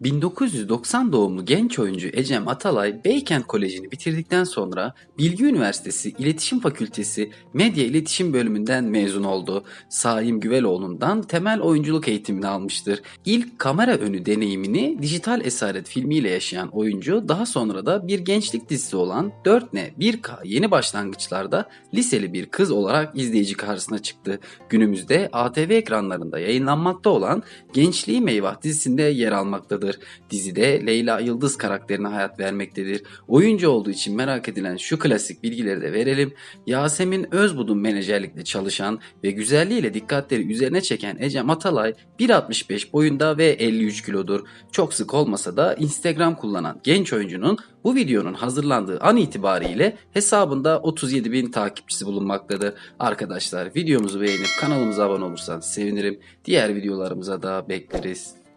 1990 doğumlu genç oyuncu Ecem Atalay, Beykent Koleji'ni bitirdikten sonra Bilgi Üniversitesi İletişim Fakültesi Medya İletişim Bölümünden mezun oldu. Saim Güveloğlu'ndan temel oyunculuk eğitimini almıştır. İlk kamera önü deneyimini Dijital Esaret filmiyle yaşayan oyuncu daha sonra da bir gençlik dizisi olan 4N 1K Yeni Başlangıçlarda liseli bir kız olarak izleyici karşısına çıktı. Günümüzde ATV ekranlarında yayınlanmakta olan Gençliği Meyvah dizisinde yer almaktadır. Dizide Leyla Yıldız karakterine hayat vermektedir. Oyuncu olduğu için merak edilen şu klasik bilgileri de verelim. Yasemin Özbudun menajerlikle çalışan ve güzelliğiyle dikkatleri üzerine çeken Ecem Atalay 1.65 boyunda ve 53 kilodur. Çok sık olmasa da Instagram kullanan genç oyuncunun bu videonun hazırlandığı an itibariyle hesabında 37 bin takipçisi bulunmaktadır. Arkadaşlar videomuzu beğenip kanalımıza abone olursanız sevinirim. Diğer videolarımıza da bekleriz.